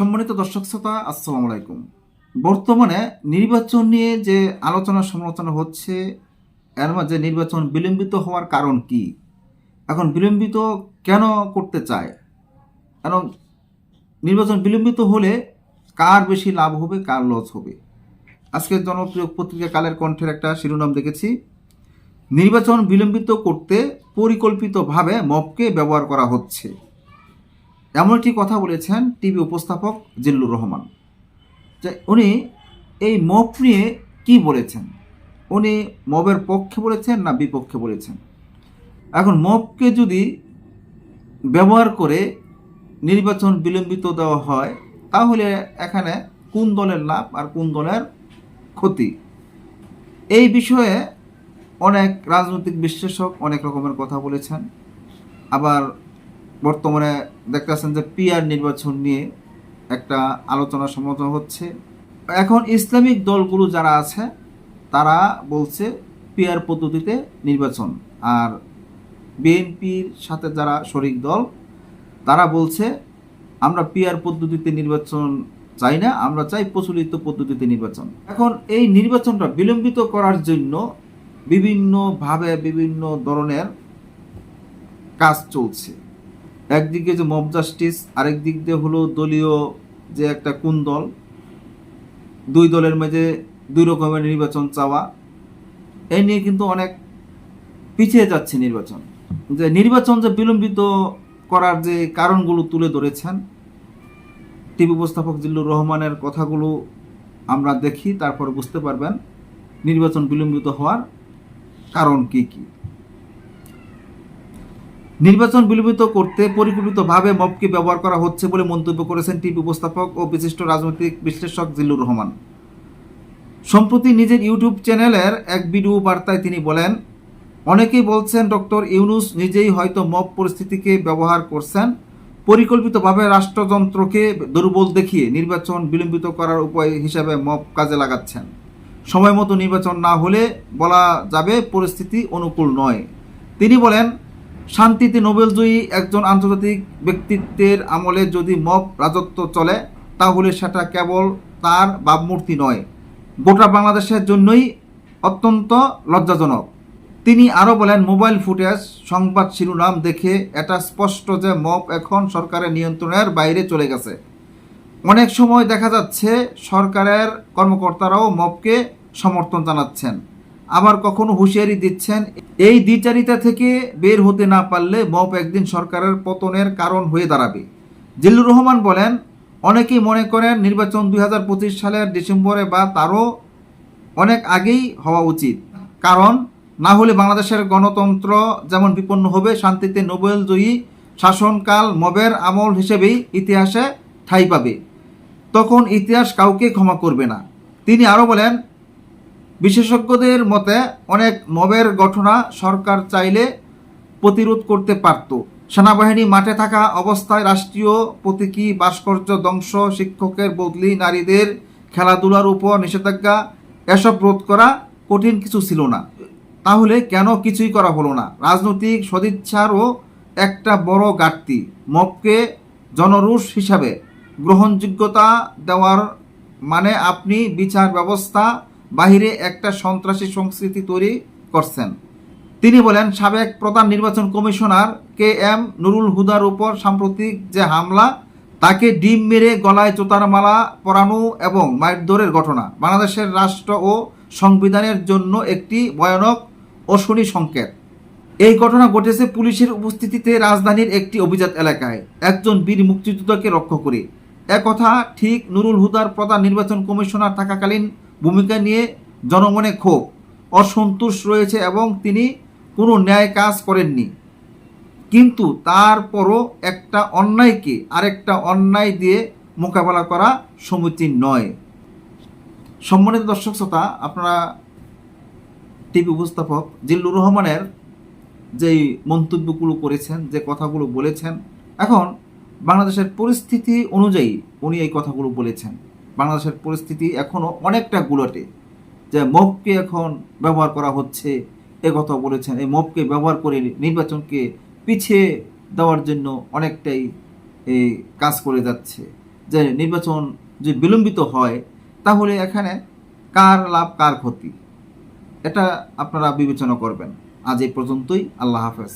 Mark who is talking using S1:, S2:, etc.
S1: সম্মানিত দর্শক শ্রোতা, আসসালামু আলাইকুম। বর্তমানে নির্বাচন নিয়ে যে আলোচনা সমালোচনা হচ্ছে, এর মাঝে নির্বাচন বিলম্বিত হওয়ার কারণ কি? এখন বিলম্বিত কেন করতে চায়? কারণ নির্বাচন বিলম্বিত হলে কার বেশি লাভ হবে, কার লস হবে? আজকে জনপ্রিয় পত্রিকা কালের কণ্ঠের একটা শিরোনাম দেখেছি। নির্বাচন বিলম্বিত করতে পরিকল্পিতভাবে মপকে ব্যবহার করা হচ্ছে। এমন একটি কথা বলেছেন টিভি উপস্থাপক জিল্লুর রহমান যে উনি এই মব নিয়ে কি বলেছেন? উনি মবের পক্ষে বলেছেন না বিপক্ষে বলেছেন? এখন মবকে যদি ব্যবহার করে নির্বাচন বিলম্বিত দেওয়া হয়, তাহলে এখানে কোন দলের লাভ আর কোন দলের ক্ষতি? এই বিষয়ে অনেক রাজনৈতিক বিশ্লেষক অনেক রকমের কথা বলেছেন। আবার বর্তমানে দেখতেছেন যে পিআর নির্বাচন নিয়ে একটা আলোচনা সমালোচনা হচ্ছে। এখন ইসলামিক দলগুলো যারা আছে, তারা বলছে পিআর পদ্ধতিতে নির্বাচন। আর বিএনপির সাথে যারা শরিক দল, তারা বলছে আমরা পিআর পদ্ধতিতে নির্বাচন চাই না, আমরা চাই প্রচলিত পদ্ধতিতে নির্বাচন। এখন এই নির্বাচনটা বিলম্বিত করার জন্য বিভিন্নভাবে বিভিন্ন ধরনের কাজ চলছে। একদিকে যে মব জাস্টিস আরেক দিক দিয়ে হলো দলীয় যে একটা কোন দল, দুই দলের মাঝে দুই রকমের নির্বাচন চাওয়া এই নিয়ে কিন্তু অনেক পিছিয়ে যাচ্ছে নির্বাচন। যে নির্বাচন যে বিলম্বিত করার যে কারণগুলো তুলে ধরেছেন টিভি উপস্থাপক জিল্লুর রহমানের কথাগুলো আমরা দেখি, তারপর বুঝতে পারবেন নির্বাচন বিলম্বিত হওয়ার কারণ কি কি। নির্বাচন বিলম্বিত করতে পরিকল্পিতভাবে মবকে ব্যবহার করা হচ্ছে বলে মন্তব্য করেছেন টিভি উপস্থাপক ও বিশিষ্ট রাজনৈতিক বিশ্লেষক জিল্লুর রহমান। সম্প্রতি নিজের ইউটিউব চ্যানেলের এক ভিডিও বার্তায় তিনি বলেন, অনেকেই বলছেন ডক্টর ইউনুস নিজেই হয়তো মব পরিস্থিতিকে ব্যবহার করছেন। পরিকল্পিতভাবে রাষ্ট্রযন্ত্রকে দুর্বল দেখিয়ে নির্বাচন বিলম্বিত করার উপায় হিসাবে মব কাজে লাগাচ্ছেন। সময় মতো নির্বাচন না হলে বলা যাবে পরিস্থিতি অনুকূল নয়। তিনি বলেন শান্তিতে নোবেলজয়ী একজন আন্তর্জাতিক ব্যক্তিত্বের আমলে যদি মব রাজত্ব চলে, তাহলে সেটা কেবল তার ভাবমূর্তি নয়, গোটা বাংলাদেশের জন্যই অত্যন্ত লজ্জাজনক। তিনি আরও বলেন, মোবাইল ফুটেজ, সংবাদ শিরোনাম দেখে এটা স্পষ্ট যে মব এখন সরকারের নিয়ন্ত্রণের বাইরে চলে গেছে। অনেক সময় দেখা যাচ্ছে সরকারের কর্মকর্তারাও মবকে সমর্থন জানাচ্ছেন। আবার কখনো হুঁশিয়ারি দিচ্ছেন। এই দ্বিচারিতা থেকে বের হতে না পারলে মব একদিন সরকারের পতনের কারণ হয়ে দাঁড়াবে। জিল্লুর রহমান বলেন, অনেকেই মনে করেন নির্বাচন দুই হাজার পঁচিশ সালের ডিসেম্বরে বা তারও অনেক আগেই হওয়া উচিত। কারণ, না হলে বাংলাদেশের গণতন্ত্র যেমন বিপন্ন হবে, শান্তিতে নোবেল জয়ী শাসনকাল মবের আমল হিসেবেই ইতিহাসে ঠাঁই পাবে। তখন ইতিহাস কাউকে ক্ষমা করবে না। তিনি আরও বলেন বিশেষজ্ঞদের মতে, অনেক মবের ঘটনা সরকার চাইলে প্রতিরোধ করতে পারত। সেনাবাহিনী মাঠে থাকা অবস্থায় রাষ্ট্রীয় প্রতীকী ভাস্কর্য ধ্বংস, শিক্ষকের বদলি, নারীদের খেলাধুলার উপর নিষেধাজ্ঞা, এসব রোধ করা কঠিন কিছু ছিল না। তাহলে কেন কিছুই করা হলো না? রাজনৈতিক সদিচ্ছারও একটা বড় ঘাটতি। মবকে জনরুষ হিসাবে গ্রহণযোগ্যতা দেওয়ার মানে আপনি বিচার ব্যবস্থা বাহিরে একটা সন্ত্রাসী সংস্কৃতি তৈরি করছেন। তিনি বলেন, সাবেক প্রধান নির্বাচন কমিশনার কে এম নুরুল হুদার উপর সাম্প্রতিক যে হামলা, তাকে ডিম মেরে গলায় জোতার মালা পরানো এবং মারধরের ঘটনা বাংলাদেশের রাষ্ট্র ও সংবিধানের জন্য একটি ভয়ানক অশনি সংকেত। এই ঘটনা ঘটেছে পুলিশের উপস্থিতিতে রাজধানীর একটি অভিজাত এলাকায়। একজন বীর মুক্তিযোদ্ধাকে রক্ষা করে। একথা ঠিক নুরুল হুদার প্রধান নির্বাচন কমিশনার থাকাকালীন ভূমিকা নিয়ে জনমনে ক্ষোভ, অসন্তোষ রয়েছে এবং তিনি কোনো ন্যায় কাজ করেননি। কিন্তু তারপরও একটা অন্যায়কে আরেকটা অন্যায় দিয়ে মোকাবেলা করা সমীচীন নয়। সম্মানিত দর্শক শ্রোতা, আপনারা টিভি উপস্থাপক জিল্লুর রহমানের যেই মন্তব্যগুলো করেছেন, যে কথাগুলো বলেছেন, এখন বাংলাদেশের পরিস্থিতি অনুযায়ী উনি এই কথাগুলো বলেছেন। বাংলাদেশের পরিস্থিতি এখনও অনেকটা গুলটে, যে মপকে এখন ব্যবহার করা হচ্ছে, এ কথা বলেছেন। এই মপকে ব্যবহার করে নির্বাচনকে পিছিয়ে দেওয়ার জন্য অনেকটাই এই কাজ করে যাচ্ছে। যে নির্বাচন যে বিলম্বিত হয়, তাহলে এখানে কার লাভ, কার ক্ষতি? এটা আপনারা বিবেচনা করবেন। আজ এই পর্যন্তই। আল্লাহ হাফেজ।